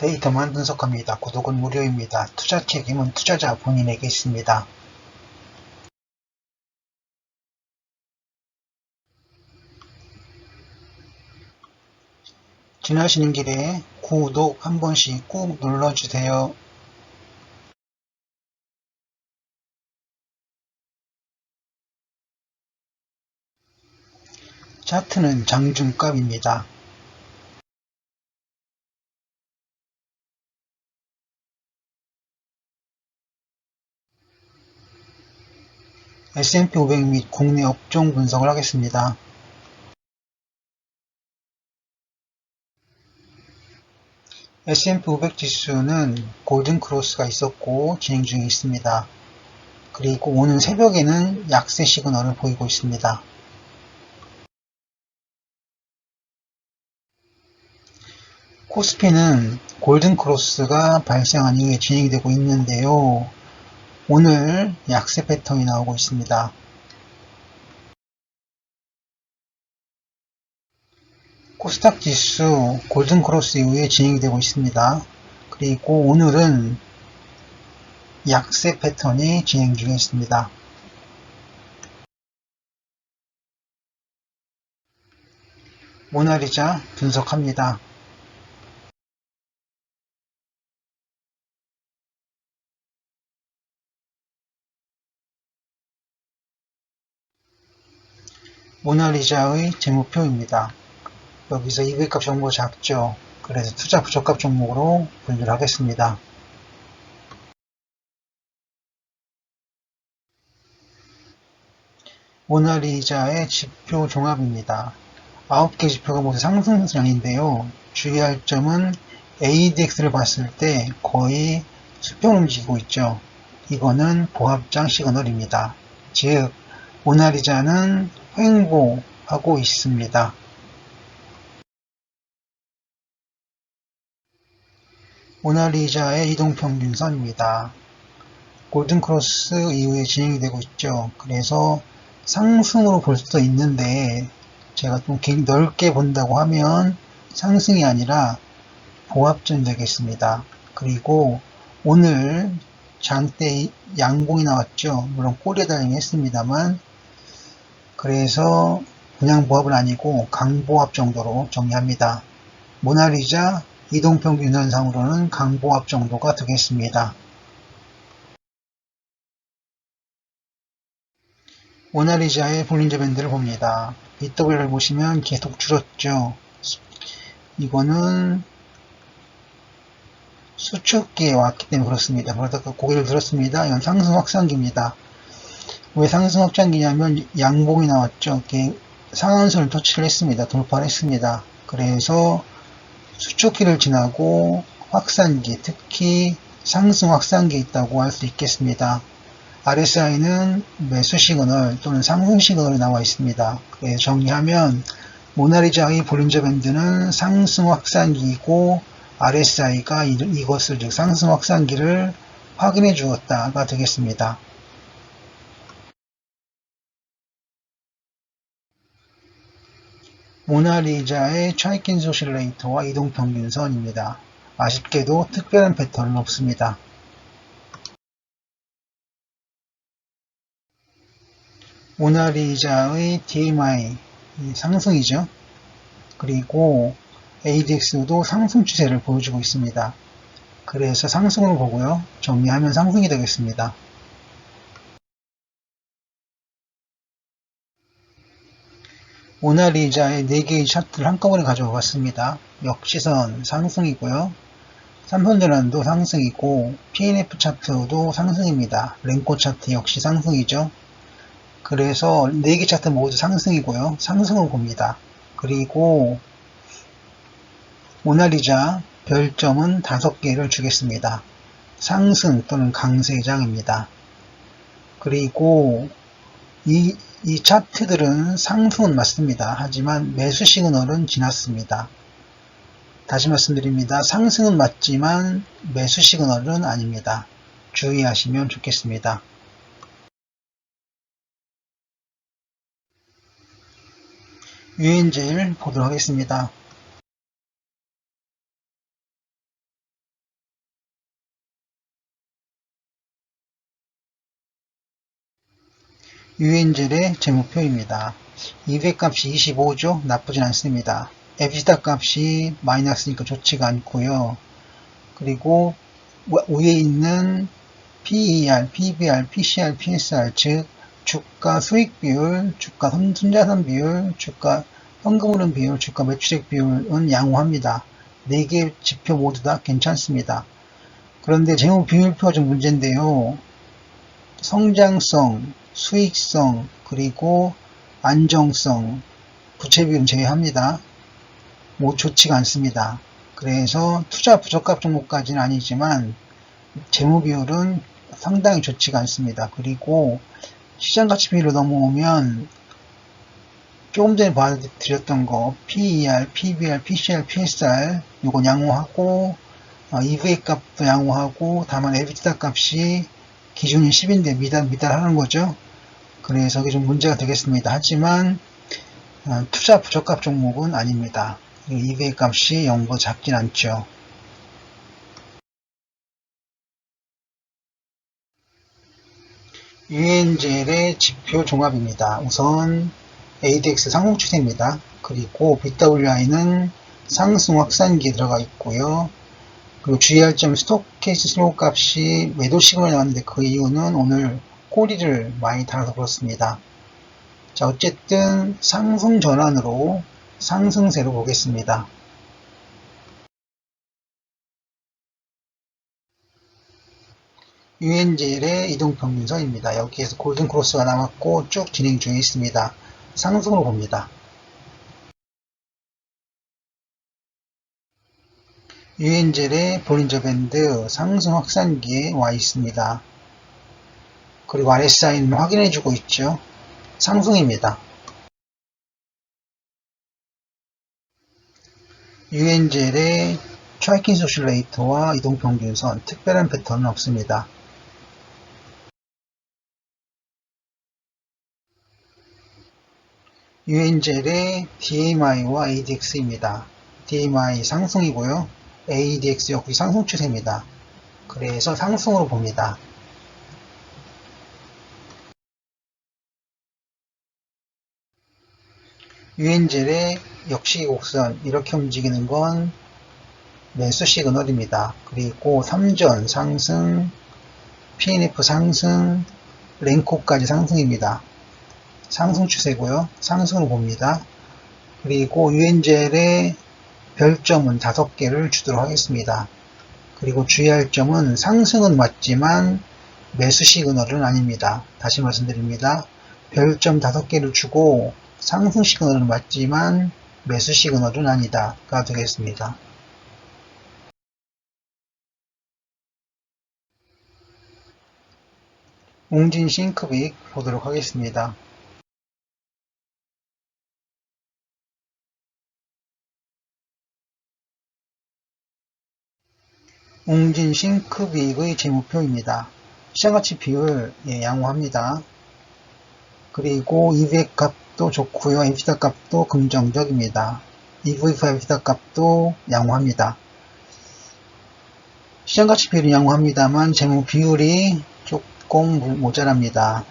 데이터만 분석합니다. 구독은 무료입니다. 투자 책임은 투자자 본인에게 있습니다. 지나시는 길에 구독 한 번씩 꾹 눌러주세요. 차트는 장중값입니다. S&P 500 및 국내 업종 분석을 하겠습니다. S&P 500 지수는 골든 크로스가 있었고 진행 중에 있습니다. 그리고 오늘 새벽에는 약세 시그널을 보이고 있습니다. 코스피는 골든 크로스가 발생한 이후에 진행이 되고 있는데요. 오늘 약세 패턴이 나오고 있습니다. 코스닥 지수 골든 크로스 이후에 진행이 되고 있습니다. 그리고 오늘은 약세 패턴이 진행 중에 있습니다. 모나리자 분석합니다. 모나리자의 재무표입니다. 여기서 200값 정보 작죠. 그래서 투자 부적합 종목으로 분류를 하겠습니다. 모나리자의 지표 종합입니다. 9개 지표가 모두 상승장인데요. 주의할 점은 ADX를 봤을 때 거의 수평 움직이고 있죠. 이거는 보합장 시그널입니다. 즉, 모나리자는 횡보하고 있습니다. 모나리자의 이동평균선입니다. 골든크로스 이후에 진행이 되고 있죠. 그래서 상승으로 볼 수도 있는데 제가 좀 넓게 본다고 하면 상승이 아니라 보합전 되겠습니다. 그리고 오늘 장대 양봉이 나왔죠. 물론 꼬리에 달리긴 했습니다만 그래서 그냥 보합은 아니고 강보합 정도로 정리합니다. 모나리자 이동평균 현상으로는 강보합 정도가 되겠습니다. 모나리자의 볼린저 밴드를 봅니다. BW를 보시면 계속 줄었죠. 이거는 수축기에 왔기 때문에 그렇습니다. 그러다가 고개를 들었습니다. 이건 상승 확산기입니다. 왜 상승 확장기냐면 양봉이 나왔죠. 상한선을 터치를 했습니다. 돌파를 했습니다. 그래서 수축기를 지나고 확산기, 특히 상승 확산기에 있다고 할 수 있겠습니다. RSI는 매수 시그널 또는 상승 시그널이 나와 있습니다. 정리하면 모나리자의 볼린저 밴드는 상승 확산기이고 RSI가 이것을 즉 상승 확산기를 확인해 주었다가 되겠습니다. 모나리자의 차이킨스 오실레이터와 이동평균선입니다. 아쉽게도 특별한 패턴은 없습니다. 모나리자의 DMI 상승이죠. 그리고 ADX도 상승 추세를 보여주고 있습니다. 그래서 상승을 보고요. 정리하면 상승이 되겠습니다. 모나리자의 4개의 차트를 한꺼번에 가져와 봤습니다. 역시선 상승이고요. 삼선전환도 상승이고 PNF 차트도 상승입니다. 랭코 차트 역시 상승이죠. 그래서 4개 차트 모두 상승이고요. 상승을 봅니다. 그리고 모나리자 별점은 5개를 주겠습니다. 상승 또는 강세장입니다. 그리고 이, 이 차트들은 상승은 맞습니다. 하지만 매수 시그널은 지났습니다. 다시 말씀드립니다. 상승은 맞지만 매수 시그널은 아닙니다. 주의하시면 좋겠습니다. 유엔젤 보도록 하겠습니다. 유엔젤의 재무표입니다. 200값이 25죠? 나쁘진 않습니다. 에비타 값이 마이너스니까 좋지가 않고요. 그리고 위에 있는 PER, PBR, PCR, PSR 즉 주가 수익 비율, 주가 순자산 비율, 주가 현금 흐름 비율, 주가 매출액 비율은 양호합니다. 4개 지표 모두 다 괜찮습니다. 그런데 재무 비율표가 좀 문제인데요. 성장성, 수익성, 그리고 안정성, 부채 비율은 제외합니다. 뭐 좋지가 않습니다. 그래서 투자 부적합 종목까지는 아니지만 재무 비율은 상당히 좋지가 않습니다. 그리고 시장 가치 비율로 넘어오면 조금 전에 봐드렸던 거 PER, PBR, PCR, PSR 이건 양호하고 어, EVA 값도 양호하고 다만 EBITDA 값이 기준이 10인데 미달 미달 하는 거죠. 그래서 이게 좀 문제가 되겠습니다. 하지만 어, 투자 부적합 종목은 아닙니다. EVA 값이 0보다 작진 않죠. 유엔젤의 지표 종합입니다. 우선 ADX 상승 추세입니다. 그리고 BWI는 상승 확산기에 들어가 있고요. 그리고 주의할 점 스토케이스 슬로우 값이 매도 시그널이 나왔는데 그 이유는 오늘 꼬리를 많이 달아서 그렇습니다. 자 어쨌든 상승 전환으로 상승세로 보겠습니다. 유엔젤의 이동평균선입니다. 여기에서 골든크로스가 남았고 쭉 진행 중에 있습니다. 상승으로 봅니다. 유엔젤의 볼린저 밴드 상승 확산기에 와 있습니다. 그리고 RSI는 확인해주고 있죠. 상승입니다. 유엔젤의 트라이킹 소슐레이터와 이동평균선 특별한 패턴은 없습니다. 유엔젤의 DMI와 ADX입니다. DMI 상승이고요. ADX 역시 상승 추세입니다. 그래서 상승으로 봅니다. 유엔젤의 역시 곡선 이렇게 움직이는 건 매수 시그널입니다. 그리고 3전 상승, PNF 상승, 랭코까지 상승입니다. 상승 추세고요. 상승을 봅니다. 그리고 유엔젤의 별점은 5개를 주도록 하겠습니다. 그리고 주의할 점은 상승은 맞지만 매수 시그널은 아닙니다. 다시 말씀드립니다. 별점 5개를 주고 상승 시그널은 맞지만 매수 시그널은 아니다가 되겠습니다. 웅진 싱크빅 보도록 하겠습니다. 웅진 싱크빅의 재무표입니다. 시장가치 비율 예, 양호합니다. 그리고 EVX 값도 좋고요. EBITDA 값도 긍정적입니다. EV5 EBITDA 값도 양호합니다. 시장가치 비율이 양호합니다만 재무 비율이 조금 모자랍니다.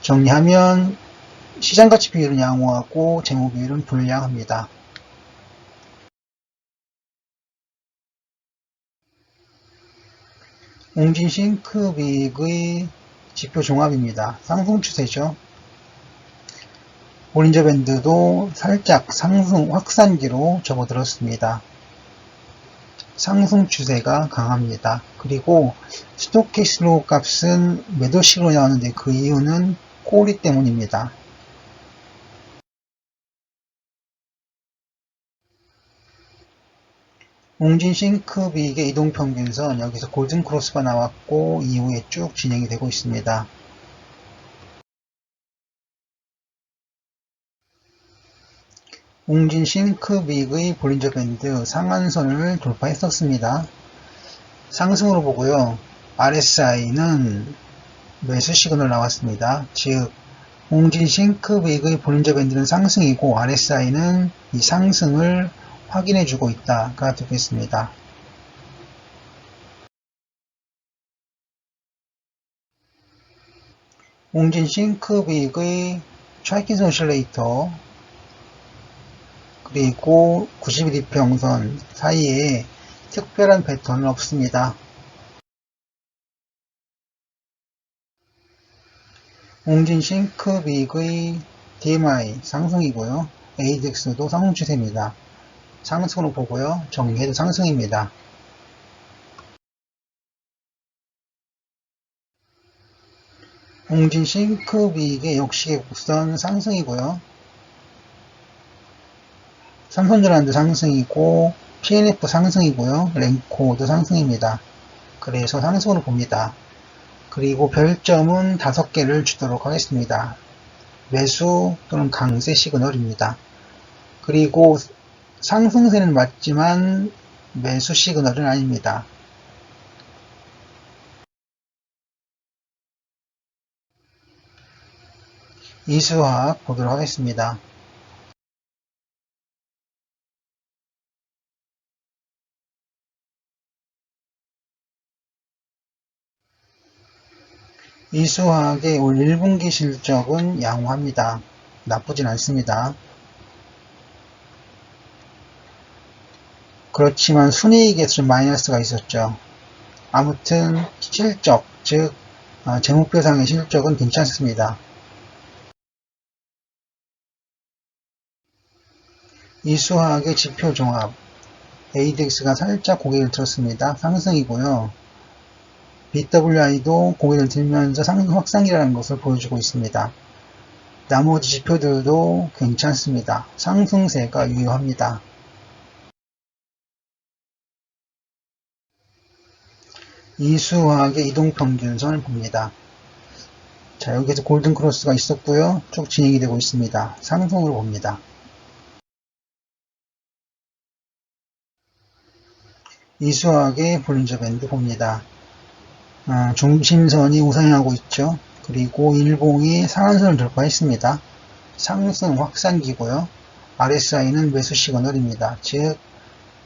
정리하면 시장가치 비율은 양호하고 재무 비율은 불량합니다. 웅진 싱크빅의 지표 종합입니다. 상승 추세죠. 볼린저 밴드도 살짝 상승 확산기로 접어들었습니다. 상승 추세가 강합니다. 그리고 스토키슬로우 값은 매도식으로 나오는데 그 이유는 꼬리 때문입니다. 웅진 싱크빅의 이동평균선 여기서 골든 크로스가 나왔고 이후에 쭉 진행이 되고 있습니다. 웅진 싱크빅의 볼린저 밴드 상한선을 돌파했었습니다. 상승으로 보고요. RSI는 매수 시그널 나왔습니다. 즉 웅진 싱크빅의 볼린저 밴드는 상승이고 RSI는 이 상승을 확인해주고 있다가 되겠습니다. 웅진 싱크빅의 트라이킨스 오실레이터 그리고 91이 평선 사이에 특별한 패턴은 없습니다. 웅진 싱크빅의 DMI 상승이고요. ADX도 상승 추세입니다. 상승으로 보고요. 정리해도 상승입니다. 웅진 싱크빅의 역시 곡선 상승이고요. 삼성전환도 상승이고 PNF 상승이고요. 랭코도 상승입니다. 그래서 상승으로 봅니다. 그리고 별점은 5개를 주도록 하겠습니다. 매수 또는 강세 시그널입니다. 그리고 상승세는 맞지만 매수 시그널은 아닙니다. 이수학 보도록 하겠습니다. 이수학의 올 1분기 실적은 양호합니다. 나쁘진 않습니다. 그렇지만 순이익에서 좀 마이너스가 있었죠. 아무튼 실적, 즉 어, 재무표상의 실적은 괜찮습니다. 이수학의 지표 종합 ADX가 살짝 고개를 들었습니다. 상승이고요. BWI도 고개를 들면서 상승 확산이라는 것을 보여주고 있습니다. 나머지 지표들도 괜찮습니다. 상승세가 유효합니다. 이수학의 이동평균선을 봅니다. 자, 여기에서 골든크로스가 있었고요. 쭉 진행이 되고 있습니다. 상승으로 봅니다. 이수학의 볼린저 밴드 봅니다. 아, 중심선이 우상향하고 있죠. 그리고 일봉이 상한선을 돌파했습니다. 상승 확산기고요. RSI는 매수 시그널입니다. 즉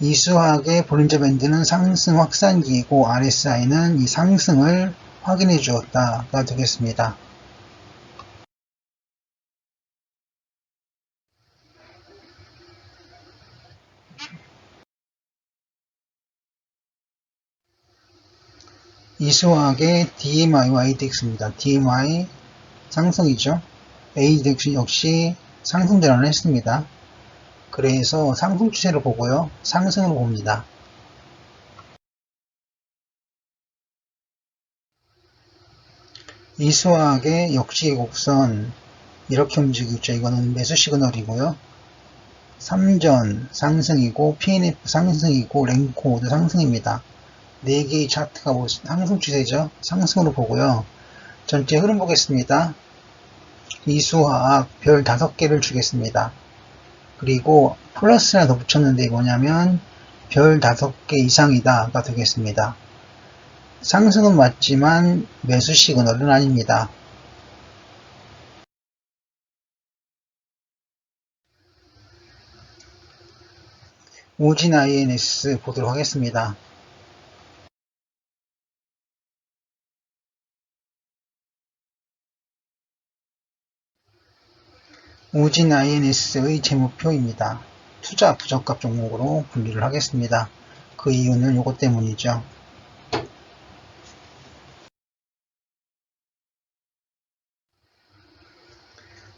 이수학의 볼린저 밴드는 상승 확산기이고 RSI는 이 상승을 확인해 주었다가 되겠습니다. 이수학의 DMI와 ADX입니다. DMI 상승이죠. ADX 역시 상승 전환을 했습니다. 그래서 상승 추세를 보고요. 상승으로 봅니다. 이수학의 역시 곡선 이렇게 움직이죠. 이거는 매수 시그널이고요. 3전 상승이고 PNF 상승이고 랭코도 상승입니다. 4개의 차트가 뭐 상승 추세죠. 상승으로 보고요. 전체 흐름 보겠습니다. 이수화학 별 5개를 주겠습니다. 그리고 플러스 하나 더 붙였는데 뭐냐면 별 5개 이상이다가 되겠습니다. 상승은 맞지만 매수 시그널은 아닙니다. 오진 INS 보도록 하겠습니다. 우진 INS의 재무표입니다. 투자 부적합 종목으로 분류를 하겠습니다. 그 이유는 이것 때문이죠.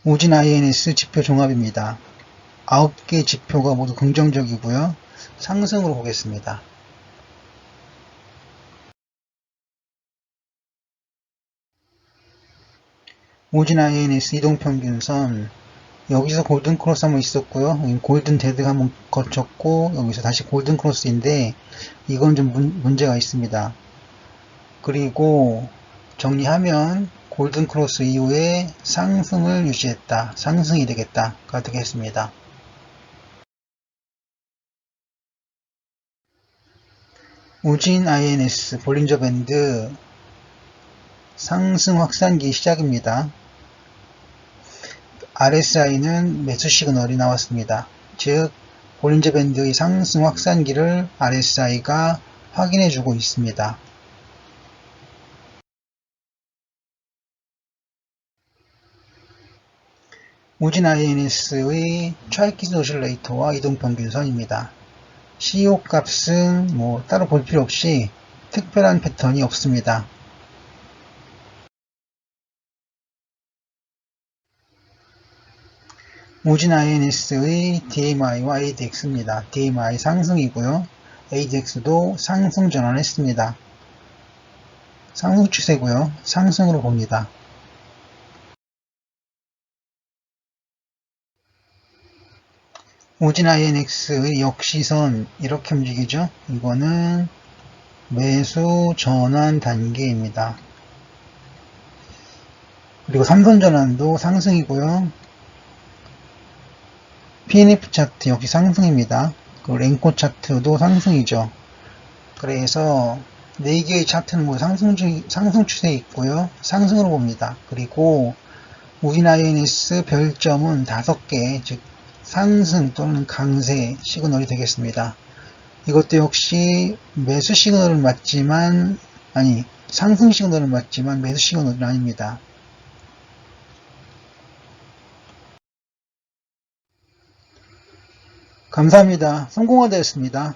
우진 INS 지표 종합입니다. 9개 지표가 모두 긍정적이고요. 상승으로 보겠습니다. 우진 INS 이동평균선 여기서 골든 크로스 한번 있었고요. 골든 데드가 한번 거쳤고 여기서 다시 골든 크로스인데 이건 좀 문, 제가 있습니다. 그리고 정리하면 골든 크로스 이후에 상승을 유지했다. 상승이 되겠다가 되겠습니다. 우진 INS 볼린저 밴드 상승 확산기 시작입니다. RSI는 매수 시그널이 나왔습니다. 즉 볼린저 밴드의 상승 확산기를 RSI가 확인해주고 있습니다. 우진 INS의 차이키즈 오실레이터와 이동평균선입니다. CO 값은 뭐 따로 볼 필요 없이 특별한 패턴이 없습니다. 우진 INS의 DMI와 ADX입니다. DMI 상승이고요. ADX도 상승 전환했습니다. 상승 추세고요. 상승으로 봅니다. 오진 INX의 역시선 이렇게 움직이죠. 이거는 매수 전환 단계입니다. 그리고 삼선 전환도 상승이고요. PNF 차트 역시 상승입니다. 그 랭코 차트도 상승이죠. 그래서 4개의 차트는 뭐 상승, 주, 상승 추세에 있고요. 상승으로 봅니다. 그리고 우진 INS 별점은 5개, 즉 상승 또는 강세 시그널이 되겠습니다. 이것도 역시 매수 시그널을 맞지만 아니 상승 시그널을 맞지만 매수 시그널은 아닙니다. 감사합니다. 성공화 되었습니다.